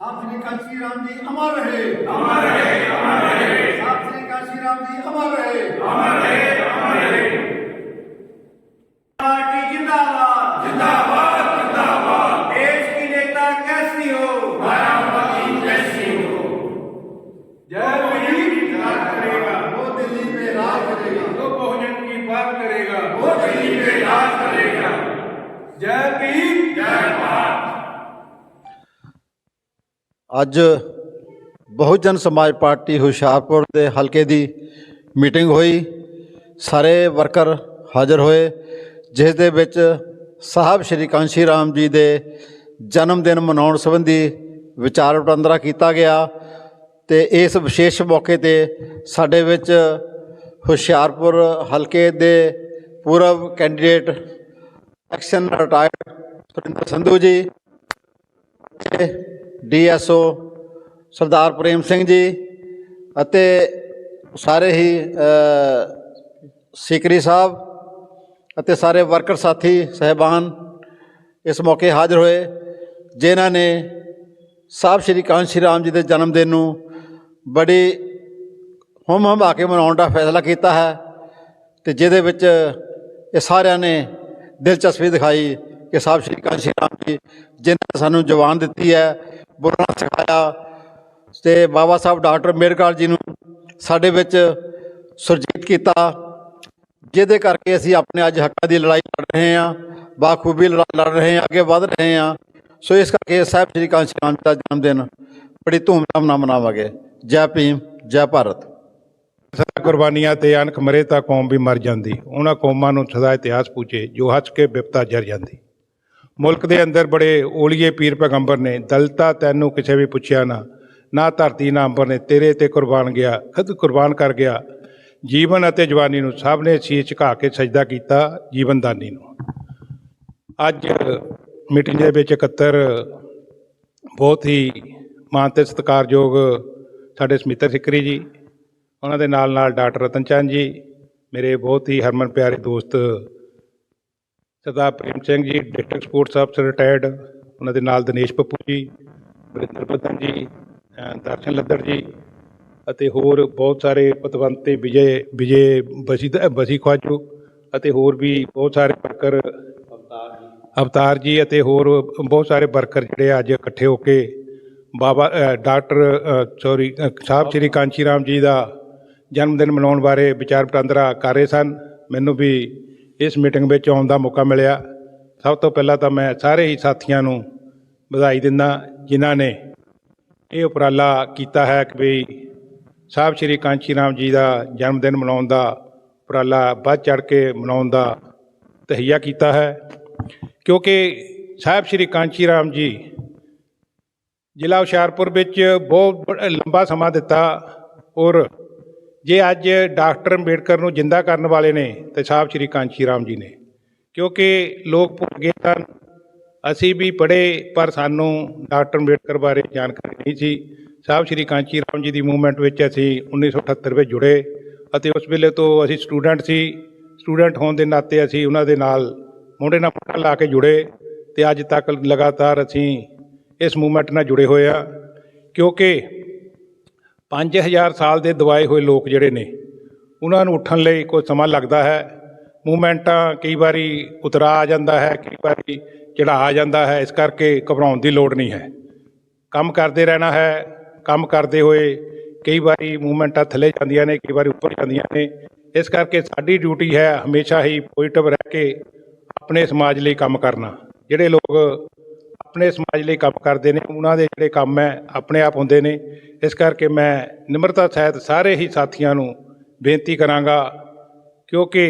ਸ੍ਰੀ ਅਕਾਲ ਸ਼੍ਰੀ ਰਾਮ ਜੀ ਅਮਰ ਰਹੇ। ਅਮਰ ਰਹੇ ਅਮਰ ਰਹੇ। ਸ੍ਰੀ ਅਕਾਲ ਸ਼੍ਰੀ ਰਾਮ ਜੀ ਅਮਰ ਰਹੇ ਅਮਰ ਰਹੇ। ਅੱਜ ਬਹੁਜਨ ਸਮਾਜ ਪਾਰਟੀ ਹੁਸ਼ਿਆਰਪੁਰ ਦੇ ਹਲਕੇ ਦੀ ਮੀਟਿੰਗ ਹੋਈ। ਸਾਰੇ ਵਰਕਰ ਹਾਜ਼ਰ ਹੋਏ, ਜਿਸ ਦੇ ਵਿੱਚ ਸਾਹਿਬ ਸ਼੍ਰੀ ਕਾਂਸ਼ੀ ਰਾਮ ਜੀ ਦੇ ਜਨਮ ਦਿਨ ਮਨਾਉਣ ਸੰਬੰਧੀ ਵਿਚਾਰ ਵਟਾਂਦਰਾ ਕੀਤਾ ਗਿਆ ਤੇ ਇਸ ਵਿਸ਼ੇਸ਼ ਮੌਕੇ ਤੇ ਸਾਡੇ ਵਿੱਚ ਹੁਸ਼ਿਆਰਪੁਰ ਹਲਕੇ ਦੇ ਪੂਰਵ candidate XEN retired Surinder Sandhu ji DSO Sardar Prem Singh ji ਅਤੇ ਸਾਰੇ ਹੀ ਅ, ਸਿਕਰੀ ਸਾਹਿਬ ਅਤੇ ਸਾਰੇ ਵਰਕਰ ਸਾਥੀ ਸਹਿਬਾਨ ਇਸ ਮੌਕੇ ਹਾਜ਼ਰ ਹੋਏ ਜਿਨ੍ਹਾਂ ਨੇ ਸਾਹਿਬ ਸ਼੍ਰੀ ਕਾਂਸ਼ੀ ਰਾਮ ਜੀ ਦੇ ਜਨਮ ਦਿਨ ਨੂੰ ਬੜੀ ਹੁਮ ਹਮਾ ਕੇ ਮਨਾਉਣ ਦਾ ਫੈਸਲਾ ਕੀਤਾ ਹੈ ਤੇ ਜਿਹਦੇ ਵਿੱਚ ਇਹ ਸਾਰਿਆਂ ਨੇ ਦਿਲਚਸਪੀ ਦਿਖਾਈ ਕਿ ਸਾਹਿਬ ਸ਼੍ਰੀ ਕਾਂਸ਼ੀ ਰਾਮ ਜੀ ਜਿਨ੍ਹਾਂ ਨੇ ਸਾਨੂੰ ਜਵਾਨ ਦਿੱਤੀ ਹੈ ਬੋਲਣਾ ਸਿਖਾਇਆ। ਤੇ ਬਾਬਾ ਸਾਹਿਬ, ਡਾਕਟਰ ਮੇਰਕਾਲ ਜੀ ਨੂੰ ਸਾਡੇ ਵਿੱਚ ਸੁਰਜੀਤ ਕੀਤਾ। ਜਿਹਦੇ ਕਰਕੇ ਅਸੀਂ ਆਪਣੇ ਅੱਜ ਹੱਕਾਂ ਦੀ ਲੜਾਈ ਲੜ ਰਹੇ ਹਾਂ, ਬਾਖੂਬੀ ਲੜਾ- ਲੜ ਰਹੇ ਹਾਂ, ਅੱਗੇ ਵਧ ਰਹੇ ਹਾਂ। ਸੋ ਇਸ ਕਰਕੇ ਸਾਹਿਬ ਸ਼੍ਰੀ ਕਾਂਸ਼ੀ ਰਾਮ ਜੀ ਦਾ ਜਨਮ ਦਿਨ ਬੜੀ ਧੂਮਧਾਮ ਨਾਲ ਮਨਾਵਾਂਗੇ। ਜੈ ਭੀਮ, ਜੈ ਭਾਰਤ। ਸਦਾ ਕੁਰਬਾਨੀਆਂ ਤੇ ਅਣਖ ਮਰੇ ਤਾਂ ਕੌਮ ਵੀ ਮਰ ਜਾਂਦੀ। ਉਹਨਾਂ ਕੌਮਾਂ ਨੂੰ ਸਦਾ ਇਤਿਹਾਸ ਪੁੱਛੇ ਜੋ ਹੱਸ ਕੇ ਬਿਪਤਾ ਜਰ ਜਾਂਦੀ। ਮੁਲਕ ਦੇ ਅੰਦਰ ਬੜੇ ਓਲੀਏ ਪੀਰ ਪੈਗੰਬਰ ਨੇ, ਦਲਤਾ ਤੈਨੂੰ ਕਿਸੇ ਵੀ ਪੁੱਛਿਆ ਨਾ ਨਾ ਧਰਤੀ, ਨਾ ਅੰਬਰ ਨੇ, ਤੇਰੇ ਤੇ ਕੁਰਬਾਨ ਗਿਆ, ਖੁਦ ਕੁਰਬਾਨ ਕਰ ਗਿਆ। ਜੀਵਨ ਅਤੇ ਜਵਾਨੀ ਨੂੰ ਸਭ ਨੇ ਸੀਸ ਝੁਕਾ ਕੇ ਸਜਦਾ ਕੀਤਾ ਜੀਵਨਦਾਨੀ ਨੂੰ। ਅੱਜ ਮੀਟਿੰਗ ਦੇ ਵਿੱਚ ਇਕੱਤਰ ਬਹੁਤ ਹੀ ਮਾਨ ਤੇ ਸਤਿਕਾਰਯੋਗ ਸਾਡੇ ਸਮਿੱਤਰ ਸਿੱਕਰੀ ਜੀ, ਉਹਨਾਂ ਦੇ ਨਾਲ ਨਾਲ ਡਾਕਟਰ ਰਤਨ ਚੰਦ ਜੀ, ਮੇਰੇ ਬਹੁਤ ਹੀ ਹਰਮਨ ਪਿਆਰੇ ਦੋਸਤ ਸਰਦਾਰ ਪ੍ਰੇਮ ਸਿੰਘ ਜੀ ਡਿਸਟ੍ਰਿਕਟ ਸਪੋਰਟਸ ਅਫਸਰ ਰਿਟਾਇਰਡ ਉਹਨਾਂ ਦੇ ਨਾਲ ਦਿਨੇਸ਼ ਪੱਪੂ ਜੀ ਵਰਿੰਦਰ ਬੱਦਨ ਜੀ ਦਰਸ਼ਨ ਲੱਦਰ ਜੀ ਅਤੇ ਹੋਰ ਬਹੁਤ ਸਾਰੇ ਪਤਵੰਤੇ ਵਿਜੇ ਵਿਜੇ ਬਸੀ ਬਸੀ ਖਵਾਜੂ ਅਤੇ ਹੋਰ ਵੀ ਬਹੁਤ ਸਾਰੇ ਵਰਕਰ, ਅਵਤਾਰ ਜੀ ਅਤੇ ਹੋਰ ਬਹੁਤ ਸਾਰੇ ਵਰਕਰ ਜਿਹੜੇ ਅੱਜ ਇਕੱਠੇ ਹੋ ਕੇ ਬਾਬਾ ਡਾਕਟਰ ਸੌਰੀ ਸਾਹਿਬ ਸ੍ਰੀ ਕਾਂਚੀ ਰਾਮ ਜੀ ਦਾ ਜਨਮ ਦਿਨ ਮਨਾਉਣ ਬਾਰੇ ਵਿਚਾਰ ਵਟਾਂਦਰਾ ਕਰ ਰਹੇ ਸਨ। ਮੈਨੂੰ ਵੀ ਇਸ ਮੀਟਿੰਗ ਵਿੱਚ ਆਉਣ ਦਾ ਮੌਕਾ ਮਿਲਿਆ। ਸਭ ਤੋਂ ਪਹਿਲਾਂ ਤਾਂ ਮੈਂ ਸਾਰੇ ਹੀ ਸਾਥੀਆਂ ਨੂੰ ਵਧਾਈ ਦਿੰਦਾ ਜਿਨ੍ਹਾਂ ਨੇ ਇਹ ਉਪਰਾਲਾ ਕੀਤਾ ਹੈ ਕਿ ਵੀ ਸਾਹਿਬ ਸ੍ਰੀ ਕਾਂਚੀ ਰਾਮ ਜੀ ਦਾ ਜਨਮ ਦਿਨ ਮਨਾਉਣ ਦਾ ਉਪਰਾਲਾ ਵੱਧ ਚੜ ਕੇ ਮਨਾਉਣ ਦਾ ਤਹਈਆ ਕੀਤਾ ਹੈ। ਕਿਉਂਕਿ ਸਾਹਿਬ ਸ੍ਰੀ ਕਾਂਚੀ ਰਾਮ ਜੀ ਜ਼ਿਲ੍ਹਾ ਹੁਸ਼ਿਆਰਪੁਰ ਵਿੱਚ ਬਹੁਤ ਲੰਬਾ ਸਮਾਂ ਦਿੱਤਾ ਔਰ ਜੇ ਅੱਜ ਡਾਕਟਰ ਅੰਬੇਡਕਰ ਨੂੰ ਜਿੰਦਾ ਕਰਨ ਵਾਲੇ ਨੇ, ਤੇ ਸਾਹਿਬ ਸ੍ਰੀ ਕਾਂਚੀ ਰਾਮ ਜੀ ਨੇ। ਕਿਉਂਕਿ ਲੋਕ ਭੁੱਲ ਗਏ ਸਨ, ਅਸੀਂ ਵੀ ਪੜ੍ਹੇ, ਪਰ ਸਾਨੂੰ ਡਾਕਟਰ ਅੰਬੇਡਕਰ ਬਾਰੇ ਜਾਣਕਾਰੀ ਨਹੀਂ ਸੀ। ਸਾਹਿਬ ਸ੍ਰੀ ਕਾਂਚੀ ਰਾਮ ਜੀ ਦੀ ਮੂਵਮੈਂਟ ਵਿੱਚ ਅਸੀਂ 1978 ਵਿੱਚ ਜੁੜੇ, ਅਤੇ ਉਸ ਵੇਲੇ ਤੋਂ ਅਸੀਂ ਸਟੂਡੈਂਟ ਸੀ। ਸਟੂਡੈਂਟ ਹੋਣ ਦੇ ਨਾਤੇ ਅਸੀਂ ਉਹਨਾਂ ਦੇ ਨਾਲ ਮੋਢੇ ਨਾਲ ਮੋਢਾ ਲਾ ਕੇ ਜੁੜੇ, ਤੇ ਅੱਜ ਤੱਕ ਲਗਾਤਾਰ ਅਸੀਂ ਇਸ ਮੂਵਮੈਂਟ ਨਾਲ ਜੁੜੇ ਹੋਏ ਆ। ਕਿਉਂਕਿ 5000 ਸਾਲ ਦੇ ਦਵਾਏ ਹੋਏ ਲੋਕ ਜਿਹੜੇ ਨੇ, ਉਹਨਾਂ ਨੂੰ ਉੱਠਣ ਲਈ ਕੋਈ ਸਮਾਂ ਲੱਗਦਾ ਹੈ? ਮੂਵਮੈਂਟਾਂ ਕਈ ਵਾਰੀ ਉਤਰਾ ਆ ਜਾਂਦਾ ਹੈ, ਕਈ ਵਾਰੀ ਚੜਾ ਆ ਜਾਂਦਾ ਹੈ, ਇਸ ਕਰਕੇ ਘਬਰਾਉਣ ਦੀ ਲੋੜ ਨਹੀਂ ਹੈ। ਕੰਮ ਕਰਦੇ ਰਹਿਣਾ ਹੈ, ਕੰਮ ਕਰਦੇ ਹੋਏ ਕਈ ਵਾਰੀ ਮੂਵਮੈਂਟਾਂ ਥੱਲੇ ਜਾਂਦੀਆਂ ਨੇ, ਕਈ ਵਾਰੀ ਉੱਪਰ ਜਾਂਦੀਆਂ ਨੇ। ਇਸ ਕਰਕੇ ਸਾਡੀ ਡਿਊਟੀ ਹੈ ਹਮੇਸ਼ਾ ਹੀ ਪੋਜ਼ਿਟਿਵ ਰਹਿ ਕੇ ਆਪਣੇ ਸਮਾਜ ਲਈ ਕੰਮ ਕਰਨਾ, ਜਿਹੜੇ ਲੋਕ ਆਪਣੇ ਸਮਾਜ ਲਈ ਕੰਮ ਕਰਦੇ ਨੇ, ਉਹਨਾਂ ਦੇ ਜਿਹੜੇ ਕੰਮ ਹੈ, ਆਪਣੇ ਆਪ ਹੁੰਦੇ ਨੇ। ਇਸ ਕਰਕੇ ਮੈਂ ਨਿਮਰਤਾ ਸਹਿਤ ਸਾਰੇ ਹੀ ਸਾਥੀਆਂ ਨੂੰ ਬੇਨਤੀ ਕਰਾਂਗਾ, ਕਿਉਂਕਿ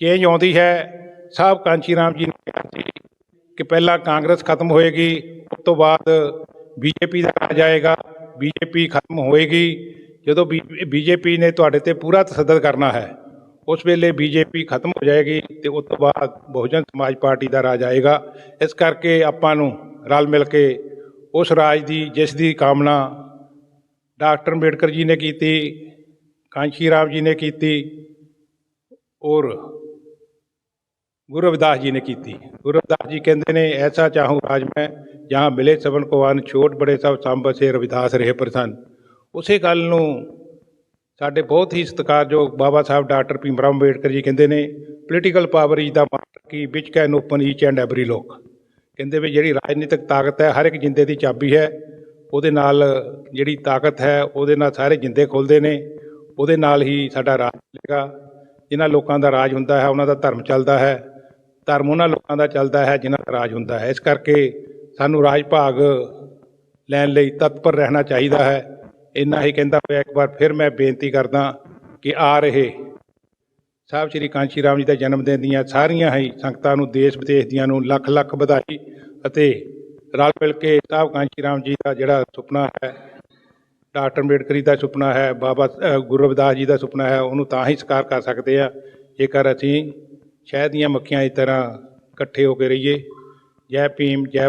ਚੇਂਜ ਆਉਂਦੀ ਹੈ। ਸਾਹਿਬ ਕਾਂਚੀ ਰਾਮ ਜੀ ਨੇ ਕਿਹਾ ਸੀ ਕਿ ਪਹਿਲਾਂ ਕਾਂਗਰਸ ਖਤਮ ਹੋਏਗੀ, ਉਸ ਤੋਂ ਬਾਅਦ ਬੀਜੇਪੀ ਦਾ ਰਾਜ ਆਏਗਾ, ਬੀਜੇਪੀ ਖਤਮ ਹੋਏਗੀ। ਜਦੋਂ ਬੀਜੇਪੀ ਨੇ ਤੁਹਾਡੇ ਤੇ ਪੂਰਾ ਤਸੱਦਦ ਕਰਨਾ ਹੈ ਉਸ ਵੇਲੇ ਬੀਜੇਪੀ ਖਤਮ ਹੋ ਜਾਏਗੀ ਤੇ ਉਸ ਤੋਂ ਬਾਅਦ ਬਹੁਜਨ ਸਮਾਜ ਪਾਰਟੀ ਦਾ ਰਾਜ ਆਏਗਾ ਇਸ ਕਰਕੇ ਆਪਾਂ ਨੂੰ ਰਲ ਮਿਲ ਕੇ ਉਸ ਰਾਜ ਦੀ ਜਿਸ ਦੀ ਕਾਮਨਾ ਡਾਕਟਰ ਅੰਬੇਡਕਰ ਜੀ ਨੇ ਕੀਤੀ ਕਾਂਸ਼ੀ ਰਾਮ ਜੀ ਨੇ ਕੀਤੀ ਔਰ ਗੁਰੂ ਰਵਿਦਾਸ ਜੀ ਨੇ ਕੀਤੀ ਗੁਰੂ ਰਵਿਦਾਸ ਜੀ ਕਹਿੰਦੇ ਨੇ ਐਸਾ ਚਾਹੂੰ ਰਾਜ ਮੈਂ ਜਹਾਂ ਮਿਲੇ ਸਭਨ ਕੋ ਅਨ ਛੋਟ ਬੜੇ ਸਭ ਸੰਭ ਸੇ ਰਵਿਦਾਸ ਰਹੇ ਪ੍ਰਸੰਨ ਉਸੇ ਗੱਲ ਨੂੰ ਸਾਡੇ ਬਹੁਤ ਹੀ ਸਤਿਕਾਰਯੋਗ ਬਾਬਾ ਸਾਹਿਬ ਡਾਕਟਰ ਭੀਮਰਾਓ ਅੰਬੇਡਕਰ ਜੀ ਕਹਿੰਦੇ ਨੇ political power is the master key which can open each and every ਲੋਕ ਕਹਿੰਦੇ ਵੀ ਜਿਹੜੀ ਰਾਜਨੀਤਿਕ ਤਾਕਤ ਹੈ, ਹਰ ਇੱਕ ਜਿੰਦੇ ਦੀ ਚਾਬੀ ਹੈ, ਉਹਦੇ ਨਾਲ ਜਿਹੜੀ ਤਾਕਤ ਹੈ, ਉਹਦੇ ਨਾਲ ਸਾਰੇ ਜਿੰਦੇ ਖੁੱਲਦੇ ਨੇ, ਉਹਦੇ ਨਾਲ ਹੀ ਸਾਡਾ ਰਾਜ ਚੱਲੇਗਾ। ਜਿਨ੍ਹਾਂ ਲੋਕਾਂ ਦਾ ਰਾਜ ਹੁੰਦਾ ਹੈ, ਉਹਨਾਂ ਦਾ ਧਰਮ ਚੱਲਦਾ ਹੈ। ਧਰਮ ਉਹਨਾਂ ਲੋਕਾਂ ਦਾ ਚੱਲਦਾ ਹੈ, ਜਿਨ੍ਹਾਂ ਦਾ ਰਾਜ ਹੁੰਦਾ ਹੈ। ਇਸ ਕਰਕੇ ਸਾਨੂੰ ਰਾਜ ਭਾਗ ਲੈਣ ਲਈ ਤਤਪਰ ਰਹਿਣਾ ਚਾਹੀਦਾ ਹੈ। ਇੰਨਾ ਹੀ ਕਹਿੰਦਾ ਹੋਇਆ ਇੱਕ ਵਾਰ ਫਿਰ ਮੈਂ ਬੇਨਤੀ ਕਰਦਾ ਕਿ ਆ ਰਹੇ ਸਾਹਿਬ ਸ੍ਰੀ ਕਾਂਸ਼ੀ ਰਾਮ ਜੀ ਦਾ ਜਨਮ ਦਿਨ ਦੀਆਂ ਸਾਰੀਆਂ ਹੀ ਸੰਗਤਾਂ ਨੂੰ, ਦੇਸ਼ ਵਿਦੇਸ਼ ਦੀਆਂ ਨੂੰ ਲੱਖ ਲੱਖ ਵਧਾਈ ਅਤੇ ਰਲ ਮਿਲ ਕੇ ਸਾਹਿਬ ਕਾਂਸ਼ੀ ਰਾਮ ਜੀ ਦਾ ਜਿਹੜਾ ਸੁਪਨਾ ਹੈ, ਡਾਕਟਰ ਅੰਬੇਡਕਰੀ ਜੀ ਦਾ ਸੁਪਨਾ ਹੈ, ਬਾਬਾ ਗੁਰੂ ਰਵਿਦਾਸ ਜੀ ਦਾ ਸੁਪਨਾ ਹੈ, ਉਹਨੂੰ ਤਾਂ ਹੀ ਸਾਕਾਰ ਕਰ ਸਕਦੇ ਆ। ਜੇਕਰ ਅਸੀਂ ਸ਼ਹਿਦ ਦੀਆਂ ਮੱਖੀਆਂ ਦੀ ਤਰ੍ਹਾਂ ਇਕੱਠੇ ਹੋ ਕੇ ਰਹੀਏ, ਜੈ ਭੀਮ, ਜੈ